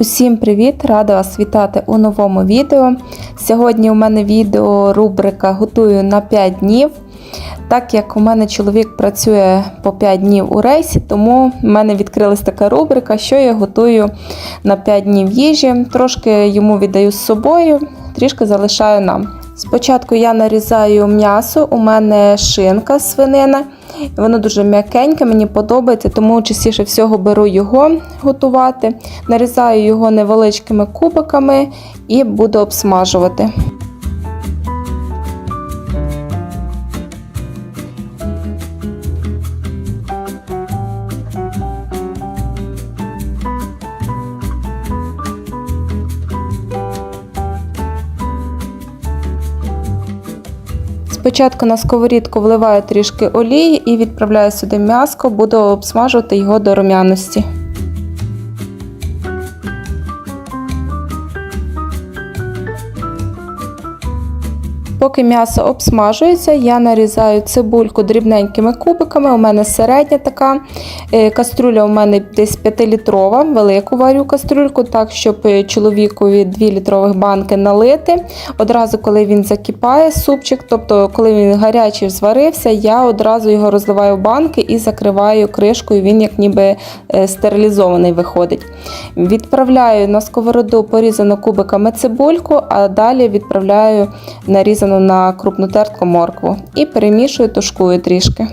Усім привіт! Рада вас вітати у новому відео. Сьогодні у мене відео рубрика Готую на 5 днів. Так як у мене чоловік працює по 5 днів у рейсі, тому в мене відкрилась така рубрика, що я готую на 5 днів їжі. Трошки йому віддаю з собою, трішки залишаю нам. Спочатку я нарізаю м'ясо, у мене шинка свинина. Воно дуже м'якеньке, мені подобається, тому частіше всього беру його готувати. Нарізаю його невеличкими кубиками і буду обсмажувати. Спочатку на сковорідку вливаю трішки олії і відправляю сюди м'яско, буду обсмажувати його до рум'яності. Поки м'ясо обсмажується, я нарізаю цибульку дрібненькими кубиками. У мене середня така е, каструля у мене десь 5-літрова, велику варю кастрюльку, так, щоб е, чоловікові 2 літрових банки налити. Одразу, коли він закипає, супчик, тобто, коли він гарячий зварився, я одразу його розливаю в банки і закриваю кришкою, він як ніби е, стерилізований виходить. Відправляю на сковороду порізану кубиками цибульку, а далі відправляю нарізану на крупну тертку моркву і перемішую, тушкую трішки.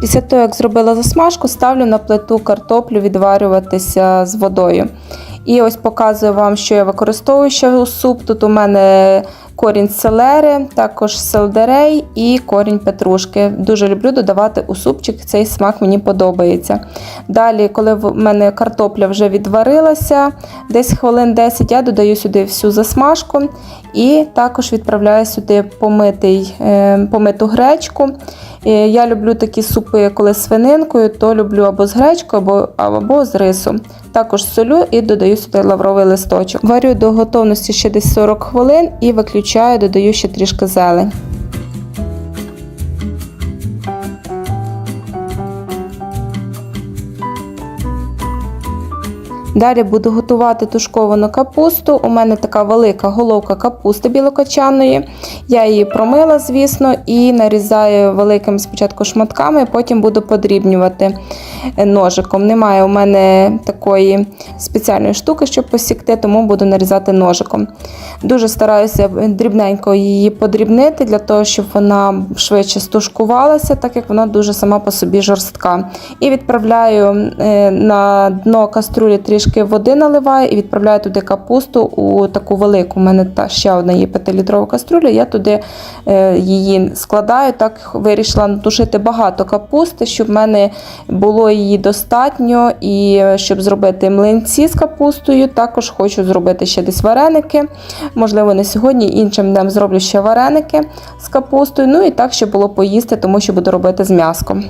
Після того, як зробила засмажку, ставлю на плиту картоплю відварюватися з водою. І ось показую вам, що я використовую ще суп. Тут у мене корінь селери, також селдерей і корінь петрушки. Дуже люблю додавати у супчик, цей смак мені подобається. Далі, коли в мене картопля вже відварилася, десь хвилин 10, я додаю сюди всю засмажку і також відправляю сюди помитий, е, помиту гречку. Е, Я люблю такі супи, коли з свининкою, то люблю або з гречкою, або, або з рисом. Також солю і додаю сюди лавровий листочок. Варю до готовності ще десь 40 хвилин і виключаю, додаю ще трішки зелень. Далі буду готувати тушковану капусту. У мене така велика головка капусти білокочаної. Я її промила, звісно, і нарізаю великими спочатку шматками, потім буду подрібнювати ножиком. Немає у мене такої спеціальної штуки, щоб посікти, тому буду нарізати ножиком. Дуже стараюся дрібненько її подрібнити, для того, щоб вона швидше стушкувалася, так як вона дуже сама по собі жорстка. І відправляю е, на дно каструлі трішки води наливаю і відправляю туди капусту у таку велику. У мене та ще одна є 5-літрова каструля. Я туди е, її складаю. Так вирішила натушити багато капусти, щоб в мене було її достатньо. І е, щоб зробити млинці з капустою, також хочу зробити ще десь вареники. Можливо, не сьогодні, іншим днем зроблю ще вареники з капустою. Ну і так, щоб було поїсти, тому що буду робити з м'яском.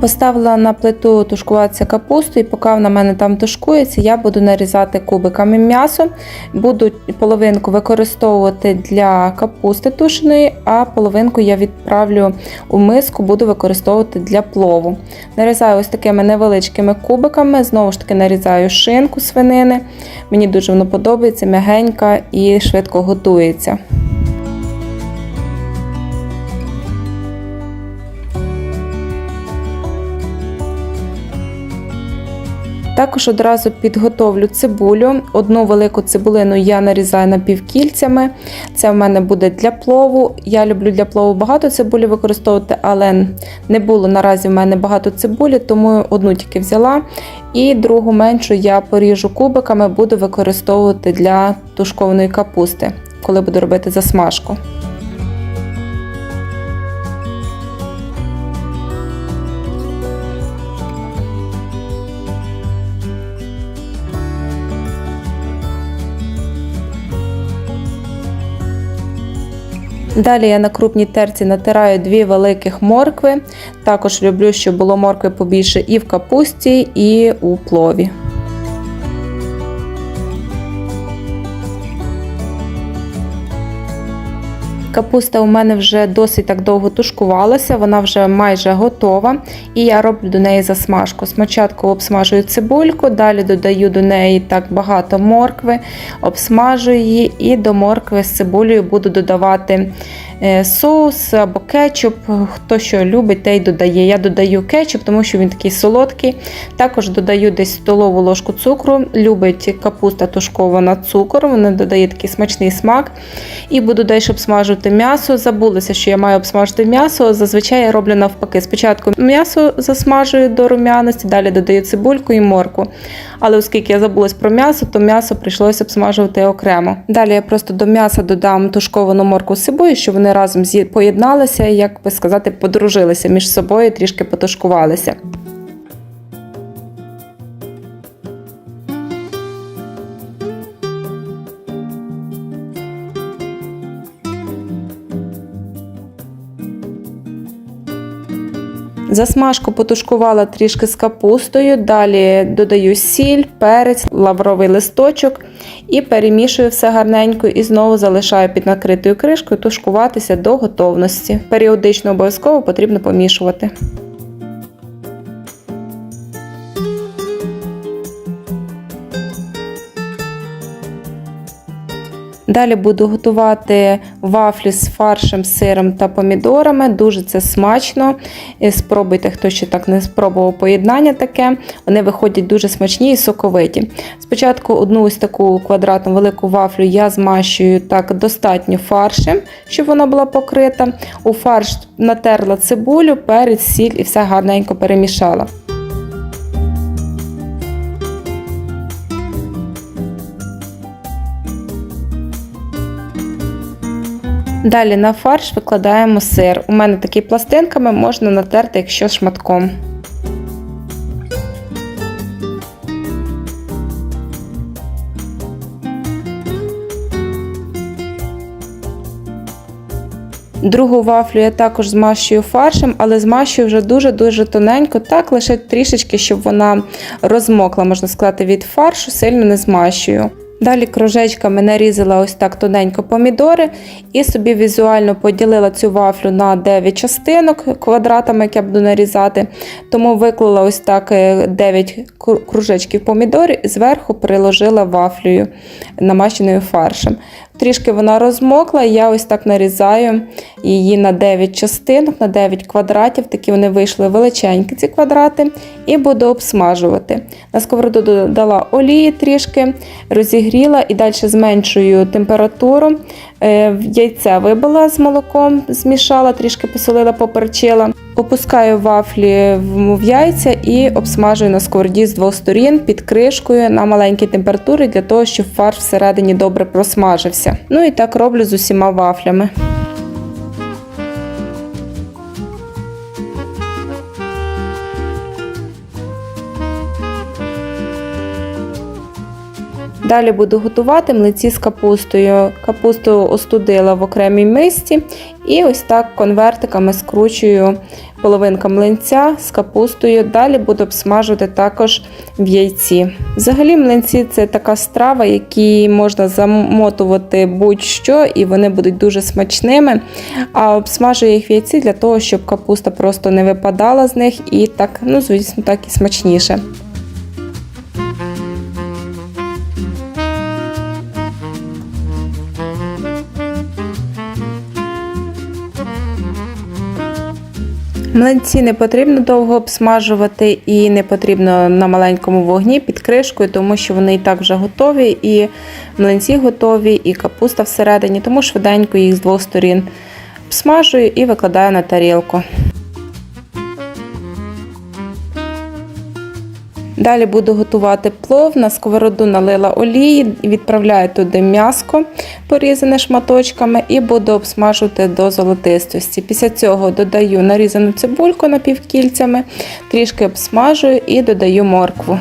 Поставила на плиту тушкуватися капусту, і поки вона в мене там тушкується, я буду нарізати кубиками м'ясо. Буду половинку використовувати для капусти тушеної, а половинку я відправлю у миску, буду використовувати для плову. Нарізаю ось такими невеличкими кубиками, знову ж таки нарізаю шинку свинини. Мені дуже воно подобається, м'ягенька і швидко готується. Також одразу підготовлю цибулю. Одну велику цибулину я нарізаю напівкільцями. Це в мене буде для плову. Я люблю для плову багато цибулі використовувати, але не було наразі в мене багато цибулі, тому одну тільки взяла. І другу меншу я поріжу кубиками, буду використовувати для тушкованої капусти, коли буду робити засмажку. Далі я на крупній терці натираю дві великих моркви. Також люблю, щоб було моркви побільше і в капусті, і у плові. Капуста у мене вже досить так довго тушкувалася, вона вже майже готова. І я роблю до неї засмажку. Спочатку обсмажую цибульку, далі додаю до неї так багато моркви, обсмажую її і до моркви з цибулею буду додавати соус або кетчуп. Хто що любить, те й додає. Я додаю кетчуп, тому що він такий солодкий. Також додаю десь столову ложку цукру. Любить капуста тушкована цукор, вона додає такий смачний смак. І буду далі обсмажувати м'ясо. Забулася, що я маю обсмажити м'ясо. Зазвичай я роблю навпаки. Спочатку м'ясо засмажую до рум'яності, далі додаю цибульку і морку. Але оскільки я забулась про м'ясо, то м'ясо прийшлося обсмажувати окремо. Далі я просто до м'яса додам тушковану морку з цибулею, щоб вони разом з'є- поєдналися, як би сказати, подружилися між собою, трішки потушкувалися. Засмажку потушкувала трішки з капустою, далі додаю сіль, перець, лавровий листочок і перемішую все гарненько і знову залишаю під накритою кришкою тушкуватися до готовності. Періодично обов'язково потрібно помішувати. Далі буду готувати вафлі з фаршем, сиром та помідорами. Дуже це смачно. Спробуйте, хто ще так не спробував поєднання таке. Вони виходять дуже смачні і соковиті. Спочатку одну ось таку квадратну велику вафлю я змащую так достатньо фаршем, щоб вона була покрита. У фарш натерла цибулю, перець, сіль і все гарненько перемішала. Далі на фарш викладаємо сир. У мене такі пластинками можна натерти, якщо шматком. Другу вафлю я також змащую фаршем, але змащую вже дуже-дуже тоненько, так лише трішечки, щоб вона розмокла, можна сказати, від фаршу, сильно не змащую. Далі кружечками нарізала ось так тоненько помідори і собі візуально поділила цю вафлю на 9 частинок квадратами, як я буду нарізати. Тому виклала ось так е, 9 кружечків помідорів і зверху приложила вафлею, намащеною фаршем. Трішки вона розмокла, і я ось так нарізаю її на 9 частинок, на 9 квадратів. Такі вони вийшли величенькі, ці квадрати, і буду обсмажувати. На сковороду додала олії трішки, розігріла і далі зменшую температуру. Е, Яйце вибила з молоком, змішала, трішки посолила, поперчила. Опускаю вафлі в яйця і обсмажую на сковороді з двох сторін під кришкою на маленькій температурі для того, щоб фарш всередині добре просмажився. Ну і так роблю з усіма вафлями. Далі буду готувати млинці з капустою. Капусту остудила в окремій мисці і ось так конвертиками скручую половинка млинця з капустою. Далі буду обсмажувати також в яйці. Взагалі, млинці це така страва, які можна замотувати будь-що, і вони будуть дуже смачними. А обсмажую їх в яйці для того, щоб капуста просто не випадала з них і так, ну, звісно, так і смачніше. Млинці не потрібно довго обсмажувати і не потрібно на маленькому вогні під кришкою, тому що вони і так вже готові, і млинці готові, і капуста всередині, тому швиденько їх з двох сторін обсмажую і викладаю на тарілку. Далі буду готувати плов. На сковороду налила олії, відправляю туди м'яско, порізане шматочками, і буду обсмажувати до золотистості. Після цього додаю нарізану цибульку напівкільцями, трішки обсмажую і додаю моркву.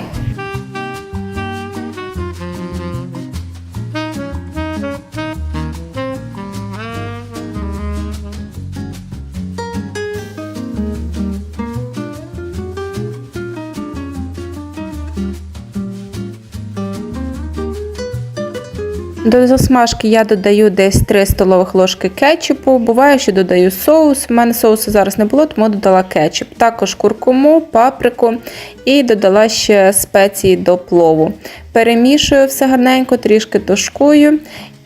До засмажки я додаю десь 3 столових ложки кетчупу. Буває, що додаю соус. У мене соусу зараз не було, тому додала кетчуп. Також куркуму, паприку і додала ще спеції до плову. Перемішую все гарненько, трішки тушкую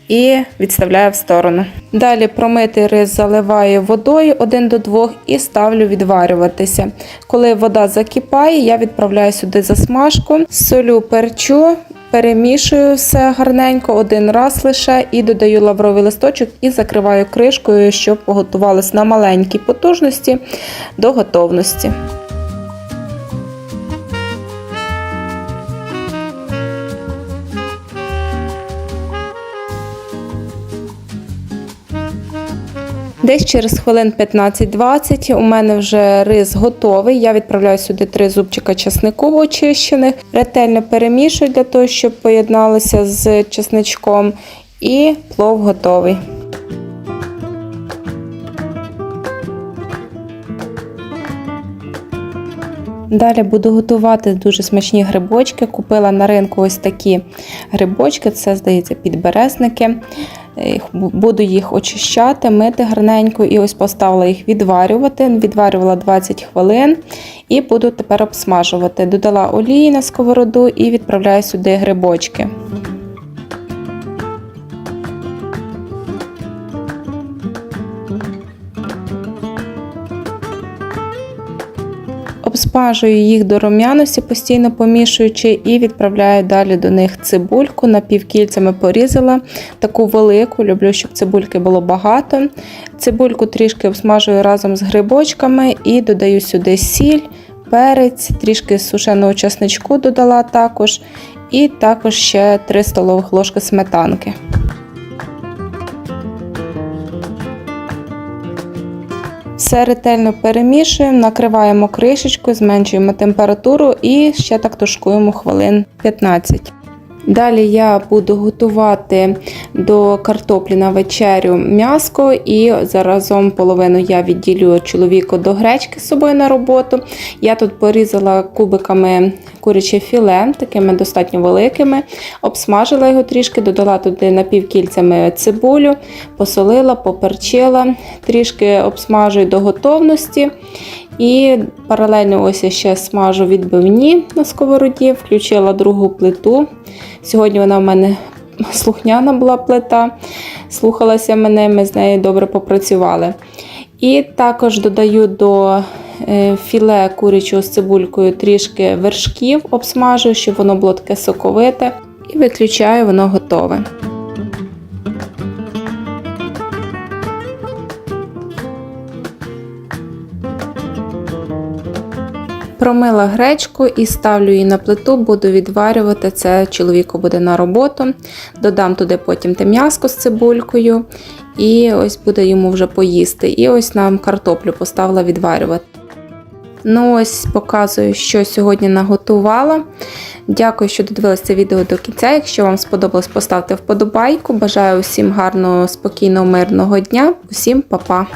і відставляю в сторону. Далі промитий рис заливаю водою 1 до 2 і ставлю відварюватися. Коли вода закипає, я відправляю сюди засмажку, солю перчу. Перемішую все гарненько один раз лише і додаю лавровий листочок і закриваю кришкою, щоб готувалось на маленькій потужності до готовності. Десь через хвилин 15-20 у мене вже рис готовий. Я відправляю сюди три зубчика часнику очищених, ретельно перемішую для того, щоб поєдналося з чесничком, і плов готовий. Далі буду готувати дуже смачні грибочки. Купила на ринку ось такі грибочки, це, здається, підберезники. Буду їх очищати, мити гарненько і ось поставила їх відварювати. Відварювала 20 хвилин і буду тепер обсмажувати. Додала олії на сковороду і відправляю сюди грибочки. Обсмажую їх до рум'яності, постійно помішуючи, і відправляю далі до них цибульку. Напівкільцями порізала таку велику. Люблю, щоб цибульки було багато. Цибульку трішки обсмажую разом з грибочками і додаю сюди сіль, перець, трішки сушеного чесничку додала також. І також ще 3 столових ложки сметанки. Все ретельно перемішуємо, накриваємо кришечку, зменшуємо температуру і ще так тушкуємо хвилин 15. Далі я буду готувати до картоплі на вечерю м'яско і заразом половину я відділю чоловіку до гречки з собою на роботу. Я тут порізала кубиками куряче філе, такими достатньо великими, обсмажила його трішки, додала туди напівкільцями цибулю, посолила, поперчила, трішки обсмажую до готовності. І паралельно ось я ще смажу відбивні на сковороді, включила другу плиту. Сьогодні вона в мене слухняна була плита, слухалася мене, ми з нею добре попрацювали. І також додаю до е, філе курячого з цибулькою трішки вершків, обсмажую, щоб воно було таке соковите. І виключаю, воно готове. Промила гречку і ставлю її на плиту, буду відварювати це. Чоловіку буде на роботу. Додам туди потім те м'яско з цибулькою, і ось буде йому вже поїсти. І ось нам картоплю поставила відварювати. Ну, ось показую, що сьогодні наготувала. Дякую, що додивилися це відео до кінця. Якщо вам сподобалось, поставте вподобайку. Бажаю усім гарного, спокійного, мирного дня. Усім па-па!